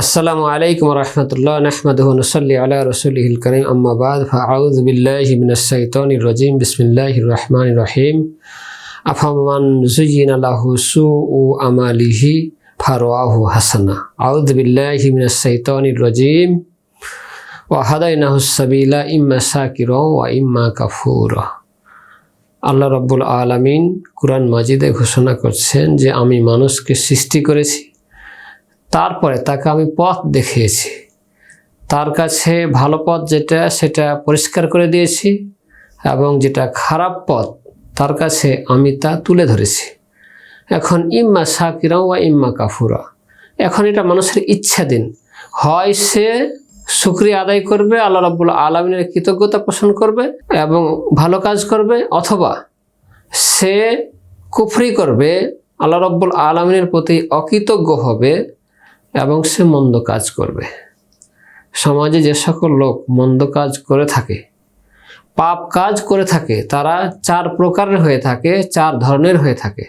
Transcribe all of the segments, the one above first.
আসসালামু আলাইকুম রহমতুল্লাহ, নাহমাদুহ নসল্লি আলা রসুলিহিল করিম, আম্মা বাদ। ফাউজ বিল্লাহি মিনাশ শাইতানির রাজিম, বিসমিল্লাহির রহমানির রহিম। আফামান জুয়িন আলাহু সুউ আমালিহি ফারওয়াহু হাসানা। আউযু বিল্লাহি মিনাশ শাইতানির রাজিম। ওয়া হাদাইনাহু সাবিলা, ইম্মা শাকিরা ওয়া ইম্মা কাফুরা। আল্লাহ রব্বুল আলামিন কুরআন মাজিদে ঘোষণা করছেন যে, আমি মানুষকে সৃষ্টি করেছি। তারপরে তাকে আমি পথ দেখিয়েছি। তার কাছে ভালো পথ যেটা, সেটা পরিষ্কার করে দিয়েছি এবং যেটা খারাপ পথ, তার কাছে আমি তা তুলে ধরেছি। এখন ইম্মা সাকিরা ওয়া ইম্মা কাফুরা। এখন এটা মানুষের ইচ্ছাধীন হয় সে শুক্রিয়া আদায় করবে, আল্লাহ রাব্বুল আলমিনের কৃতজ্ঞতা পোষণ করবে এবং ভালো কাজ করবে, অথবা সে কুফরি করবে, আল্লাহ রব্বুল আলমিনের প্রতি অকৃতজ্ঞ হবে এবং সে মন্দ কাজ করবে। সমাজে যে সকল লোক মন্দ কাজ করে থাকে, পাপ কাজ করে থাকে, তারা চার প্রকারের হয়ে থাকে, চার ধরনের হয়ে থাকে।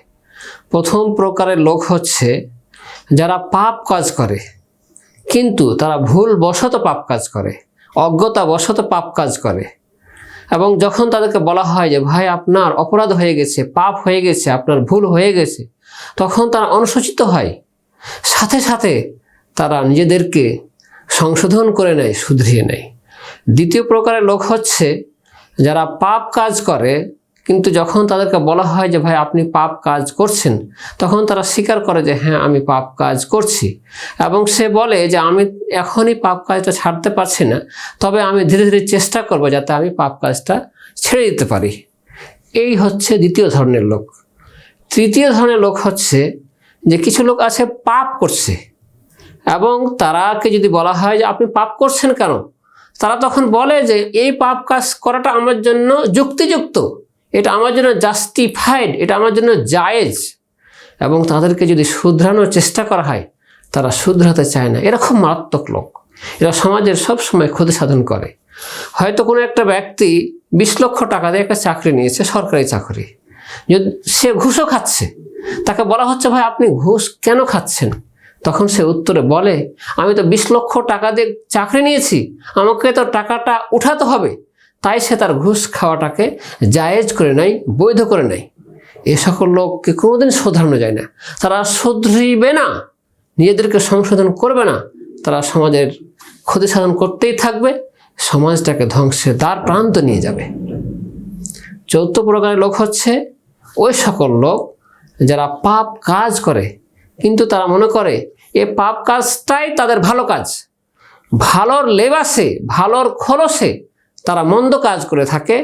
প্রথম প্রকারের লোক হচ্ছে যারা পাপ কাজ করে, কিন্তু তারা ভুল বশত পাপ কাজ করে অজ্ঞতা বশত পাপ কাজ করে। এবং যখন তাদেরকে বলা হয় যে, ভাই, আপনার অপরাধ হয়ে গেছে, পাপ হয়ে গেছে, আপনার ভুল হয়ে গেছে, তখন তারা অনুশোচিত হয়। সাথে সাথে তারা নিজেদেরকে সংশোধন করে নেয়, শুধরিয়ে নেয়। দ্বিতীয় প্রকারের লোক হচ্ছে যারা পাপ কাজ করে, কিন্তু যখন তাদেরকে বলা হয় যে, ভাই, আপনি পাপ কাজ করছেন, তখন তারা স্বীকার করে যে হ্যাঁ আমি পাপ কাজ করছি। এবং সে বলে যে, আমি এখনই পাপ কাজটা ছাড়তে পারছি না, তবে আমি ধীরে ধীরে চেষ্টা করব যাতে আমি পাপ কাজটা ছেড়ে দিতে পারি। এই হচ্ছে দ্বিতীয় ধরনের লোক। তৃতীয় ধরনের লোক হচ্ছে যে, কিছু লোক আছে পাপ করছে। এবং তারাকে যদি বলা হয় যে আপনি পাপ করছেন কেন? তারা তখন বলে যে এই পাপ কাজ করাটা আমার জন্য যুক্তিযুক্ত। এটা আমার জন্য জাস্টিফাইড এটা আমার জন্য জায়েজ। এবং তাদেরকে যদি শুধরানোর চেষ্টা করা হয়, তারা শুধরাতে চায় না। এরা খুব মারাত্মক লোক। এরা সমাজের সব সময় ক্ষতি সাধন করে। হয়তো কোনো একটা ব্যক্তি বিশ লক্ষ টাকা দিয়ে একটা চাকরি নিয়েছে, সরকারি চাকরি। যদি সে ঘুষও খাচ্ছে। তাকে বলা হচ্ছে, ভাই, আপনি ঘুষ কেন খাচ্ছেন? তখন সে উত্তরে বলে, আমি তো বিশ লক্ষ টাকা দিয়ে চাকরি নিয়েছি, আমাকে তো টাকাটা উঠাতে হবে। তাই সে তার ঘুষ খাওয়াটাকে জায়েজ করে নেয়, বৈধ করে নেয়। এ সকল লোককে কোনোদিন শোধরানো যায় না? তারা শুধরিবে না, নিজেদেরকে সংশোধন করবে না। তারা সমাজের ক্ষতি সাধন করতেই থাকবে, সমাজটাকে ধ্বংসের দ্বার প্রান্ত নিয়ে যাবে। চৌথ প্রকারের লোক হচ্ছে ওই সকল লোক যারা পাপ কাজ করে কিন্তু তারা মনে করে, এ পাপ কাজটাই তাদের ভালো কাজ। ভালোর লেবাসে, ভালোর খরসে তারা মন্দ কাজ করে থাকে,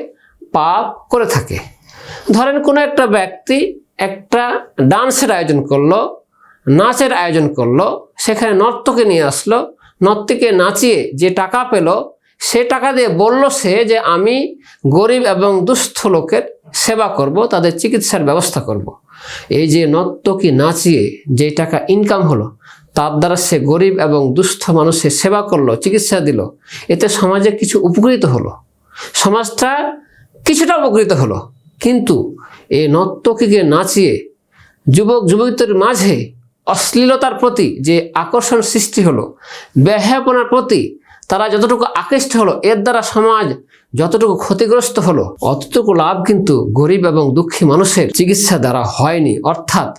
পাপ করে থাকে। ধরেন কোনো একটা ব্যক্তি একটা ডান্সের আয়োজন করল, নাচের আয়োজন করল, সেখানে নর্তকে নিয়ে আসলো, নর্তকে নাচিয়ে যে টাকা পেল সে টাকা দিয়ে বলল সে যে আমি গরিব এবং দুস্থ লোকের সেবা করব, তাদের চিকিৎসার ব্যবস্থা করব। এই যে নর্তকী নাচিয়ে যে টাকা ইনকাম হলো, তার দ্বারা সে গরিব এবং দুস্থ মানুষের সেবা করল, চিকিৎসা দিল। এতে সমাজে কিছু উপকৃত হলো। সমাজটা কিছুটা উপকৃত হলো। কিন্তু এই নর্তকীকে নাচিয়ে যুবক যুবতীদের মাঝে অশ্লীলতার প্রতি যে আকর্ষণ সৃষ্টি হলো ব্যাহাপনার প্রতি তারা যতটুকু আকৃষ্ট হলো, এর দ্বারা সমাজ যতটুকু ক্ষতিগ্রস্ত হলো, অতটুকু লাভ কিন্তু গরিব এবং দুঃখী মানুষের চিকিৎসা দ্বারা হয়নি। অর্থাৎ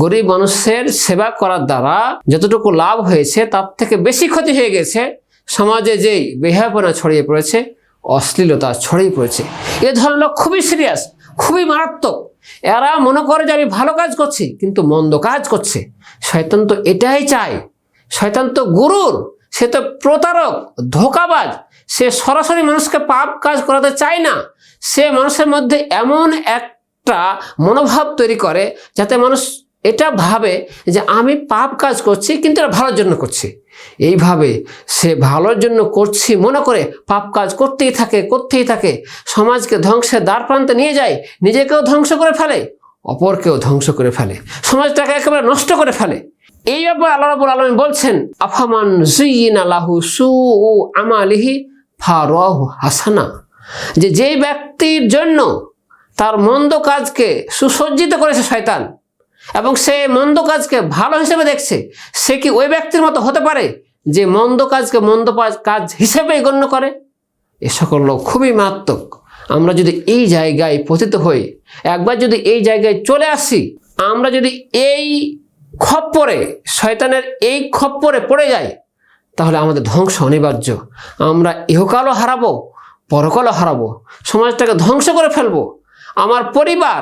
গরিব মানুষের সেবা করার দ্বারা যতটুকু লাভ হয়েছে, তার থেকে বেশি ক্ষতি হয়ে গেছে। সমাজে যেই বেহাপনা ছড়িয়ে পড়েছে, অশ্লীলতা ছড়িয়ে পড়েছে। এ ধরনের খুবই সিরিয়াস খুবই মারাত্মক। এরা মনে করে যে আমি ভালো কাজ করছি, কিন্তু মন্দ কাজ করছে। শয়তান তো এটাই চায়। শয়তান তো গুরুর সে তো প্রতারক, ধোকাবাজ। সে সরাসরি মানুষকে পাপ কাজ করাতে চায় না। সে মানুষের মধ্যে এমন একটা মনোভাব তৈরি করে যাতে মানুষ এটা ভাবে যে আমি পাপ কাজ করছি, কিন্তু এটা ভালোর জন্য করছি। এইভাবে সে ভালোর জন্য করছি মনে করে পাপ কাজ করতেই থাকে করতেই থাকে। সমাজকে ধ্বংসের দ্বার প্রান্তে নিয়ে যায়, নিজেকেও ধ্বংস করে ফেলে, অপরকেও ধ্বংস করে ফেলে। সমাজটাকে একেবারে নষ্ট করে ফেলে। এই ব্যাপারে আল্লাহ রাবুল আলম বলছেন, আফামান জুইন আল্লাহু সু আমালিহি ফারাহু হাসানা। যে যেই ব্যক্তির জন্য তার মন্দ কাজকে সুসজ্জিত করেছে শয়তান এবং সে মন্দ কাজকে ভালো হিসেবে দেখছে, সে কি ওই ব্যক্তির মতো হতে পারে যে মন্দ কাজকে মন্দ কাজ হিসেবেই গণ্য করে? এ সকল লোক খুবই মারাত্মক। আমরা যদি এই জায়গায় পতিত হই, একবার যদি এই জায়গায় চলে আসি, আমরা যদি এই খপ্পরে, শয়তানের এই খপ্পরে পড়ে যায়, তাহলে আমাদের ধ্বংস অনিবার্য। আমরা ইহকালও হারাবো, পরকালও হারাবো, সমাজটাকে ধ্বংস করে ফেলব। আমার পরিবার,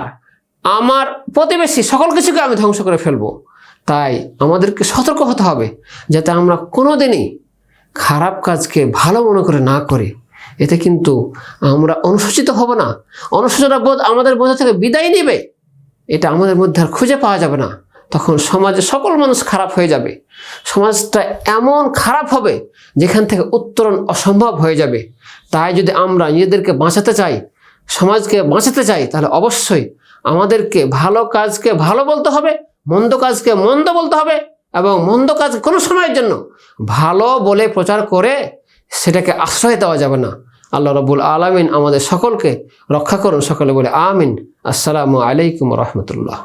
আমার প্রতিবেশী, সকল কিছুকে আমি ধ্বংস করে ফেলব। তাই আমাদেরকে সতর্ক হতে হবে, যাতে আমরা কোনোদিনই খারাপ কাজকে ভালো মনে করে না করি। এতে কিন্তু আমরা অনুশোচিত হব না। অনুশোচনা বোধ আমাদের বোধ থেকে বিদায় নেবে। এটা আমাদের মধ্যে আর খুঁজে পাওয়া যাবে না। তখন সমাজে সকল মানুষ খারাপ হয়ে যাবে। সমাজটা এমন খারাপ হবে, যেখান থেকে উত্তরণ অসম্ভব হয়ে যাবে। তাই যদি আমরা নিজেদেরকে বাঁচাতে চাই, সমাজকে বাঁচাতে চাই, তাহলে অবশ্যই আমাদেরকে ভালো কাজকে ভালো বলতে হবে, মন্দ কাজকে মন্দ বলতে হবে এবং মন্দ কাজ কোনো সময়ের জন্য ভালো বলে প্রচার করে সেটাকে আশ্রয় দেওয়া যাবে না। আল্লাহ রবুল আলমিন আমাদের সকলকে রক্ষা করুন, সকলে বলে আমিন। আসসালামু আলাইকুম রহমতুল্লাহ।